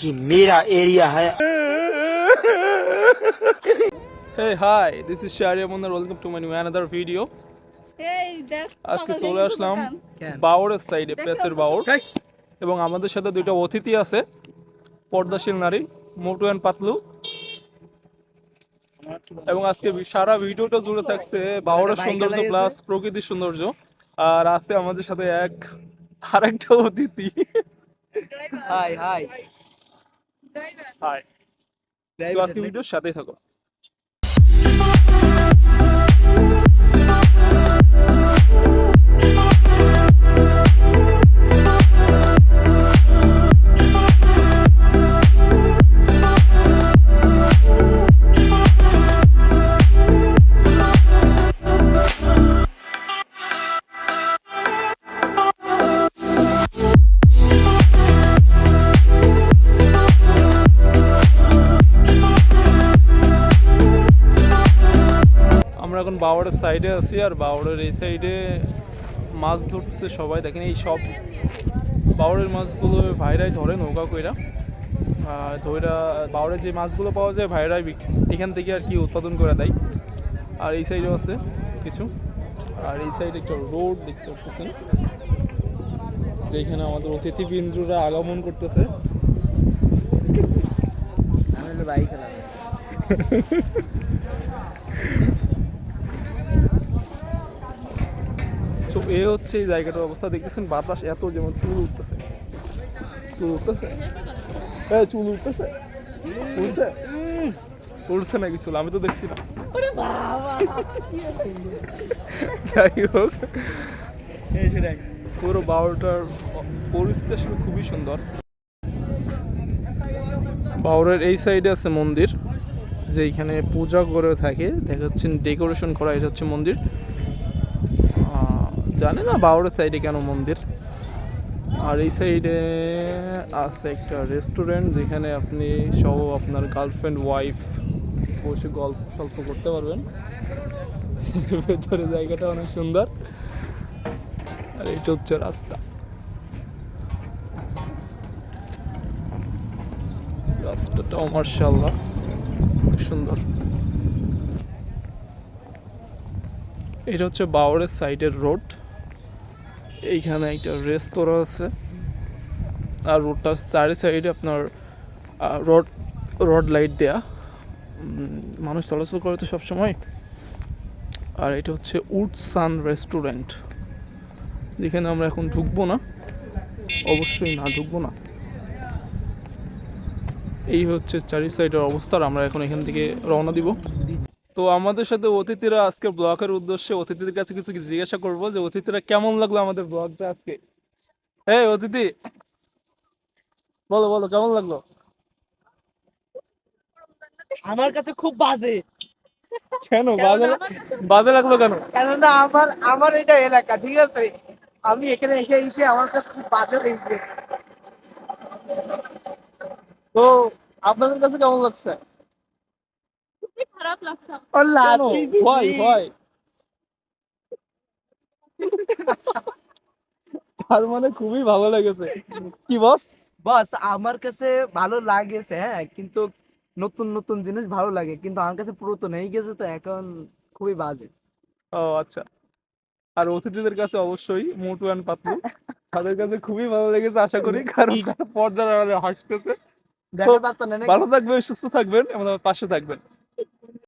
ये मेरा एरिया है Hey, hi, this is Sharia Mundar. Welcome to my new another video. এই দেখ আজকে পাগল চলে দেখি আসলাম দোকান। বাউরের সাইডে দেখো, পেসের বাউর এবং আমাদের সাথে দুইটা অতিথি আছে পর্দাশীল নারী মোটু অ্যান্ড পাতলু এবং আজকে বি- সারা ভিডিওটা জুড়ে থাকছে বাউরের সৌন্দর্য প্লাস প্রকৃতির সৌন্দর্য আর আছে আমাদের সাথে এক আরেকটা অতিথি driver, high hi driver. High আজকে ভিডিওর সাথেই থাকো। বাওয়ারের সাইডে আছি আর বাওয়ারের এই সাইডে মাছ ধরতেছে সবাই। দেখেন এই সব বাওয়ারের মাছগুলো ভাইরাই ধরে নৌকা কইরা। আর ধইরা বাওয়ারের যে মাছগুলো পাওয়া যায় ভাইরাই এখান থেকে আর কি উৎপাদন করে দেয়। আর এই সাইডেও আছে কিছু। আর এই সাইডে একটা রোড দেখতে পাচ্ছেন যেখানে আমাদের অতিথিবৃন্দরা আগমন করতেছে। বাইক সো এ হচ্ছে এই জায়গাটার অবস্থা। দেখতেছেন বাতাস এত যেমন চুল উঠতেছে। চুল উঠতেছে? হ্যাঁ চুল উঠতেছে? উঠছে? উঠছে নাকি চুল? আমি তো দেখছি না। যাই হোক। পুরো বাউরটার পরিস্থিতি আসলে খুবই সুন্দর। বাউরের এই সাইডে আছে মন্দির যেখানে পূজা করে থাকে। দেখা যাচ্ছে ডেকোরেশন করা এটা হচ্ছে মন্দির। জানি না বাউরের সাইডে কেন মন্দির? আর এই সাইডে আছে একটা রেস্টুরেন্ট যেখানে আপনি সহ আপনার গার্লফ্রেন্ড ওয়াইফ বসে গল্প সল্প করতে পারবেন। ভেতরে জায়গাটা অনেক সুন্দর। আর এটা হচ্ছে রাস্তা। রাস্তাটাও মার্শাল্লাহ সুন্দর। এটা হচ্ছে বাওয়ারের সাইডের রোড এইখানে একটা রেস্তোরাঁ আছে। আর রোডটা চারি সাইডে আপনার রড রড লাইট দেয়া। মানুষ চলাচল করে তো সবসময়। আর এটা হচ্ছে উড সান রেস্টুরেন্ট। যেখানে আমরা এখন ঢুকবো না। অবশ্যই না ঢুকবো না। এই হচ্ছে চারি সাইডের অবস্থা। আমরা এখন এখান থেকে রওনা দিব। তো আমাদের সাথে অতিথিরা আজকে ব্লগের উদ্দেশ্যে অতিথিদের কাছে কিছু জিজ্ঞাসা করব যে অতিথিরা কেমন লাগল আমাদের ব্লগটা আজকে? এই অতিথি বলো বলো কেমন লাগল? আমার কাছে খুব বাজে। কেন বাজে বাজে লাগল কেন? কেননা আমার আমার এটা এলাকা ঠিক আছে? আমি এখানে এসে এসে আমার কাছে খুব বাজে লেগেছে। তো আপনাদের কাছে কেমন লাগছে? খারাপ লাগছে ভয়। ভয় তার মানে খুবই ভালো লেগেছে। কি বস? বস আমার কাছে ভালো লাগেছে হ্যাঁ কিন্তু নতুন নতুন জিনিস ভালো লাগে কিন্তু আমার কাছে পুরাতন হয়ে গেছে তো এখন খুবই বাজে। ও আচ্ছা। আর অতিথিদের কাছে অবশ্যই মোটু অ্যান্ড পাতলু তাদের কাছে খুবই ভালো লেগেছে আশা করি কারণ তারা পর্দার আড়ালে হাসতেছে? ভালো থাকবেন সুস্থ থাকবেন এবং আমার পাশে থাকবেন।